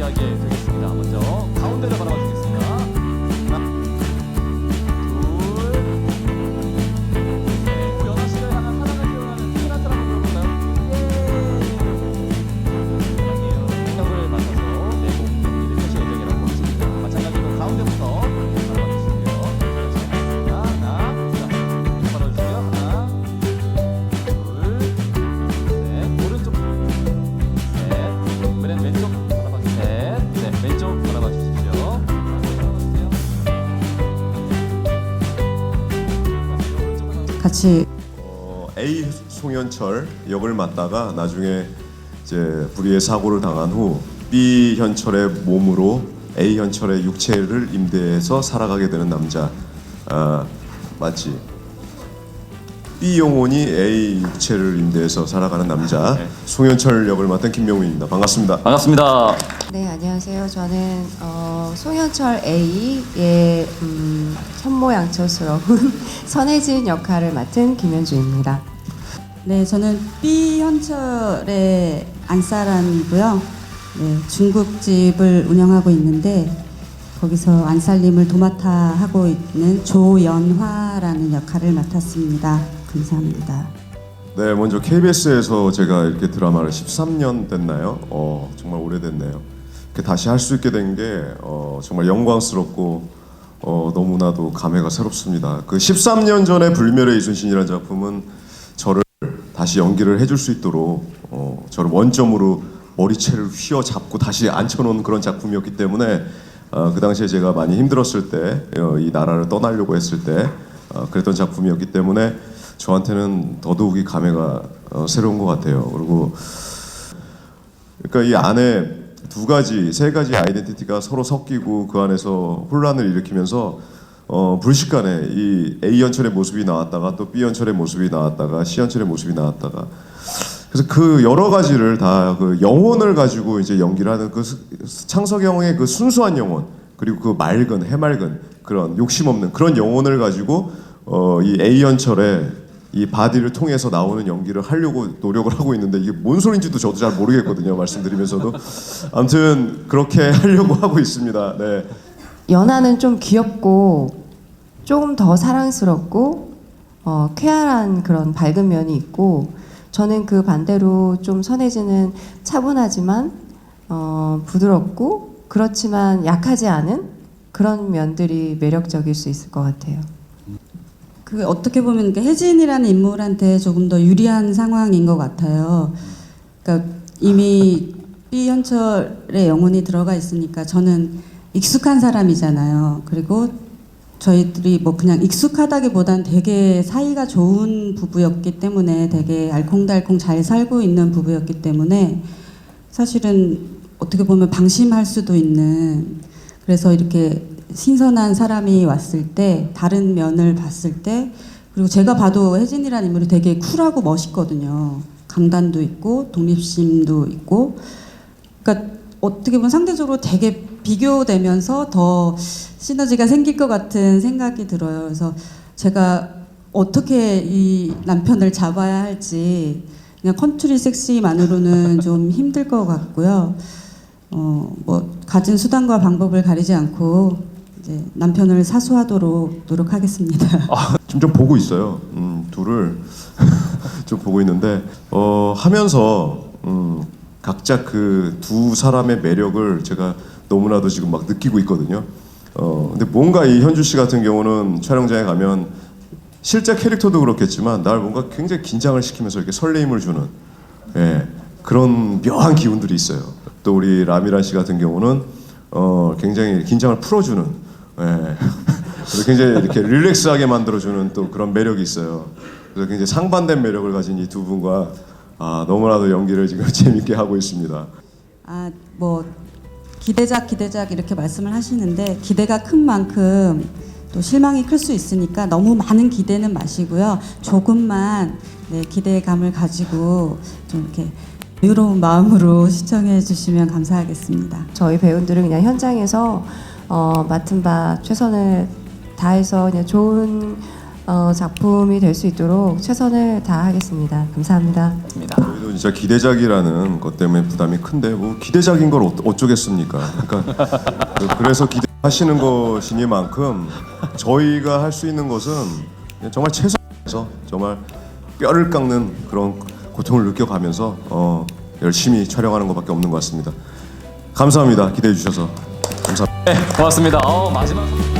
이야기하게 되겠습니다. 먼저 가운데를 바라봐 주겠습 같이 어, A 송현철 역을 맡다가 나중에 이제 불의의 사고를 당한 후 B 현철의 몸으로 A 현철의 육체를 임대해서 살아가게 되는 남자 아 맞지? B 영혼이 A 육체를 임대해서 살아가는 남자 송현철 역을 맡은 김명우입니다. 반갑습니다. 반갑습니다. 네 안녕하세요. 저는 어, 송현철 A의 음, 현모양처스러운 선혜진 역할을 맡은 김현주입니다. 네, 저는 B 현철의 안사람이고요. 네, 중국집을 운영하고 있는데 거기서 안살림을 도맡아 하고 있는 조연화라는 역할을 맡았습니다. 감사합니다. 네, 먼저 KBS에서 제가 이렇게 드라마를 13년 됐나요? 어, 정말 오래됐네요. 이렇게 다시 할 수 있게 된 게 어, 정말 영광스럽고 어, 너무나도 감회가 새롭습니다. 그 13년 전에 불멸의 이순신이라는 작품은 저를 다시 연기를 해줄 수 있도록 어, 저를 원점으로 머리채를 휘어 잡고 다시 앉혀놓은 그런 작품이었기 때문에 어, 그 당시에 제가 많이 힘들었을 때, 어, 이 나라를 떠나려고 했을 때 어, 그랬던 작품이었기 때문에 저한테는 더더욱이 감회가 어, 새로운 것 같아요. 그리고 그러니까 이 안에 두 가지, 세 가지 아이덴티티가 서로 섞이고 그 안에서 혼란을 일으키면서 어, 불식간에 이 A 연철의 모습이 나왔다가 또 B 연철의 모습이 나왔다가 C 연철의 모습이 나왔다가 그래서 그 여러 가지를 다 그 영혼을 가지고 이제 연기를 하는 그 수- 창석이 형의 그 순수한 영혼 그리고 그 맑은 해맑은 그런 욕심 없는 그런 영혼을 가지고 어, 이 A 연철의 이 바디를 통해서 나오는 연기를 하려고 노력을 하고 있는데 이게 뭔 소린지도 저도 잘 모르겠거든요 말씀드리면서도 아무튼 그렇게 하려고 하고 있습니다. 네. 연하는 좀 귀엽고 조금 더 사랑스럽고 어, 쾌활한 그런 밝은 면이 있고 저는 그 반대로 좀 선혜진은 차분하지만 어, 부드럽고 그렇지만 약하지 않은 그런 면들이 매력적일 수 있을 것 같아요. 그 어떻게 보면 그 혜진이라는 인물한테 조금 더 유리한 상황인 것 같아요. 그러니까 이미 B 현철의 영혼이 들어가 있으니까 저는 익숙한 사람이잖아요. 그리고 저희들이 뭐 그냥 익숙하다기보단 되게 사이가 좋은 부부였기 때문에 되게 알콩달콩 잘 살고 있는 부부였기 때문에 사실은 어떻게 보면 방심할 수도 있는 그래서 이렇게 신선한 사람이 왔을 때 다른 면을 봤을 때 그리고 제가 봐도 혜진이라는 인물이 되게 쿨하고 멋있거든요. 강단도 있고 독립심도 있고 그러니까 어떻게 보면 상대적으로 되게 비교되면서 더 시너지가 생길 것 같은 생각이 들어요. 그래서 제가 어떻게 이 남편을 잡아야 할지 그냥 컨트리 섹시만으로는 좀 힘들 것 같고요. 어, 뭐 가진 수단과 방법을 가리지 않고 이제 남편을 사수하도록 노력하겠습니다. 지금 좀 보고 있어요. 음, 둘을 좀 보고 있는데 어, 하면서 음, 각자 그 두 사람의 매력을 제가 너무나도 지금 막 느끼고 있거든요. 어, 근데 뭔가 이 현주 씨 같은 경우는 촬영장에 가면 실제 캐릭터도 그렇겠지만 날 뭔가 굉장히 긴장을 시키면서 이렇게 설레임을 주는 예, 그런 묘한 기운들이 있어요. 또 우리 라미란 씨 같은 경우는 어, 굉장히 긴장을 풀어주는 예, 그래서 굉장히 이렇게 릴렉스하게 만들어주는 또 그런 매력이 있어요. 그래서 굉장히 상반된 매력을 가진 이 두 분과 아, 너무나도 연기를 지금 재밌게 하고 있습니다. 아, 뭐 기대작 기대작 이렇게 말씀을 하시는데 기대가 큰 만큼 또 실망이 클 수 있으니까 너무 많은 기대는 마시고요. 조금만 네, 기대감을 가지고 좀 이렇게 여유로운 마음으로 시청해 주시면 감사하겠습니다. 저희 배우들은 그냥 현장에서 어, 맡은 바 최선을 다해서 그냥 좋은 어, 작품이 될 수 있도록 최선을 다하겠습니다. 감사합니다. 입니다. 저희도 진짜 기대작이라는 것 때문에 부담이 큰데 뭐 기대작인 걸 어- 어쩌겠습니까? 그러니까 그래서 기대하시는 것이니만큼 저희가 할 수 있는 것은 정말 최선에서 정말 뼈를 깎는 그런 고통을 느껴가면서 어, 열심히 촬영하는 것밖에 없는 것 같습니다. 감사합니다. 기대해 주셔서 감사합니다. 네, 고맙습니다. 어, 마지막.